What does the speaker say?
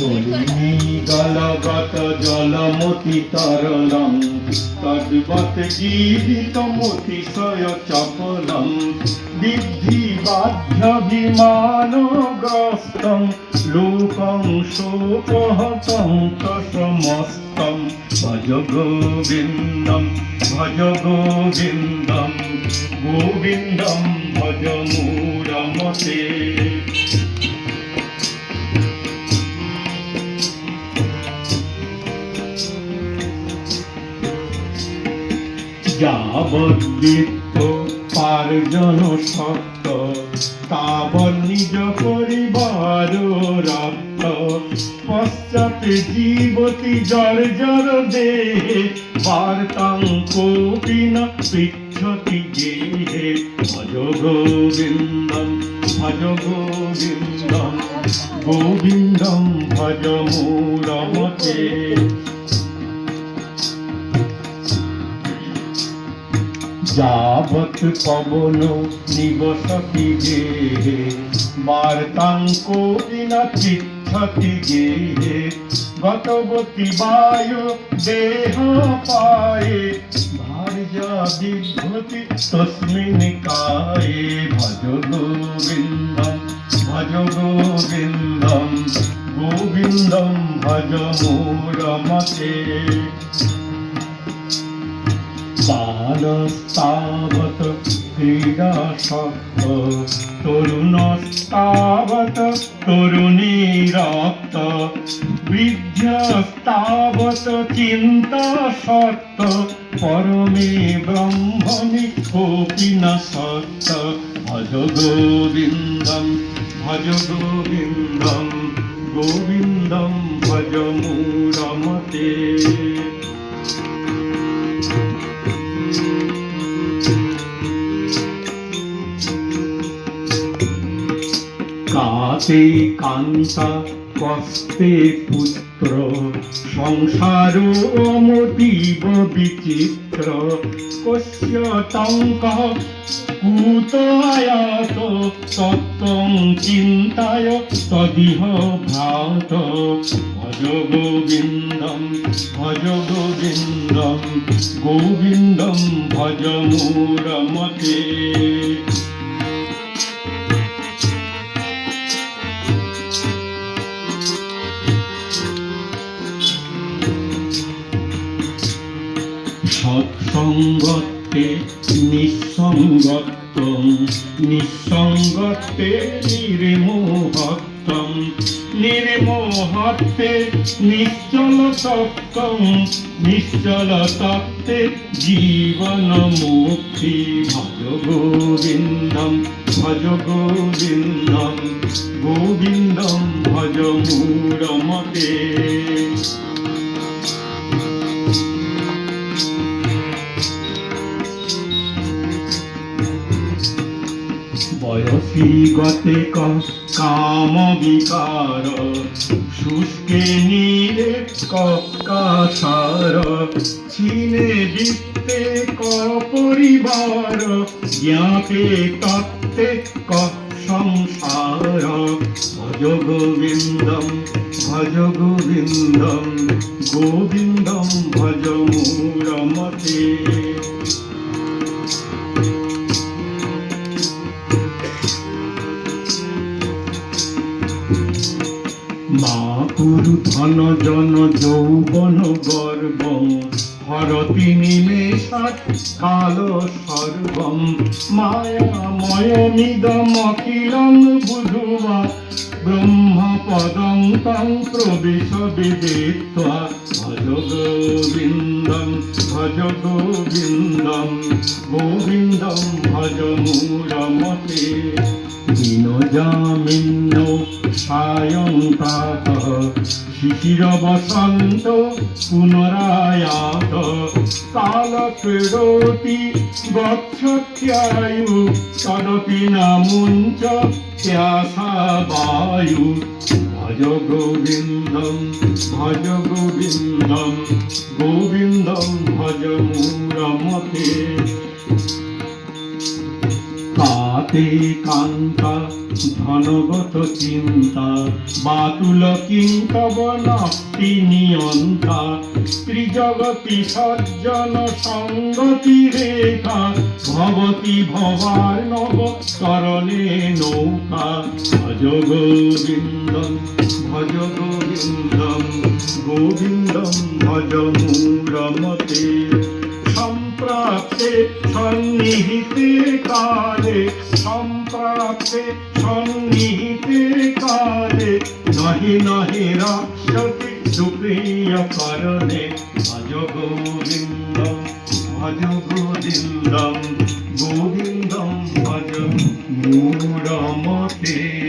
নলিনী গলগত জলমতি তরলম। তদ্বত জীবিতমতিশয় চপলম। বিদ্ধি বাধ্য বিমানগ্রস্তম লোকং শোকহতং সমস্তম ভজ গোবিন্দম ভজ গোবিন্দম। গোবিন্দম ভজ মূরমতে যাবদ্বিত্ত পার্জন সত্য তাবৎ নিজ পরিবার রক্ত। পশ্চাতে জীবতি জর জর দেহে, বার্তাং কোপি ন পৃচ্ছতি গেহে। ভজ গোবিন্দম ভজ গোবিন্দম গোবিন্দম ভজ মূরমতে। যাবৎ পবন নিবসতি গেহে বার্তাং কোপি ন পৃচ্ছতি গেহে গতবতী বায়ু দেহ পায়ে, ভার্যা বিভূতি তস্মিন কায়ে, ভজ গোবিন্দম ভজ গোবিন্দম গোবিন্দম ভজ মূরমতে বালস্তাবত ক্রীড়াসক্ত, তরুণস্তাবত তরুণী রক্ত বৃদ্ধ্যস্তাবত চিন্তা সত্য পরমে ব্রহ্মণি কোপি ন সত্য ভজ গোবিন্দম ভজ গোবিন্দম গোবিন্দম কাতে কান্তা কস্তে পুত্র সংসার অমতীব বিচিত্র। কস্য টঙ্ক কুত আয়াত তত্ত্বং চিন্তায় তদিহ ভ্রাত। ভজ গোবিন্দম ভজ গোবিন্দম গোবিন্দম ভজ মূরমতে। সৎসঙ্গতে, নিঃসঙ্গত্বম, নিঃসঙ্গতে নির্মোহত্বম নির্মোহত্বে নিশ্চল তত্ত্বম নিশ্চল তত্ত্বে জীবন মুক্তি ভজ গোবিন্দম ভজ গোবিন্দম গোবিন্দম ভজ মূরমতে। বয়সী গতে কাম বিকার, শুষ্কে নীলে ককাসার ছিনে বিত্তে ক পরিবার জ্ঞাতে তত্ত্বে ক সংসার। ভজ গোবিন্দম ভজ গোবিন্দম গোবিন্দম ভজ মূরমতে। ধন জন যৌবন গর্ব। হরতি নিমেষাৎ কাল সর্বম। মায়াময়মিদমখিলং বুধুবা ব্রহ্ম পদং তং প্রবেশ বিদিত্বা ভজ গোবিন্দম ভজ গোবিন্দম। গোবিন্দম ভজ মূরমতে দীনজামিন্য সায়ং প্রাতঃ শিশির বসন্ত পুনরায়াত। কাল ক্রীড়তি গচ্ছত্যায়ু তদপি ন মুঞ্চ ত্যাসা বায়ু। ভজ গোবিন্দম ভজ গোবিন্দম গোবিন্দম ভজ মূরমতে হাতে কান্তা ধনগত চিন্তা, বাতুল কিঙ্কবন নিয়ন্তা, ত্রিজগতি সজ্জন সঙ্গতি রেখা, ভবতি ভবার নব করণে নৌকা। ভজ গোবিন্দম ভজ গোবিন্দম গোবিন্দম ভজ মূরমতে সম্প্রাপ্তে সন্নিহিতে কালে সম্প্রাপ্তে সন্নিহিতে কালে। নহি নহি রক্ষতি সুপ্রিয় করণে ভজ গোবিন্দম ভজ গোবিন্দম গোবিন্দম ভজ, মূঢ়মতে।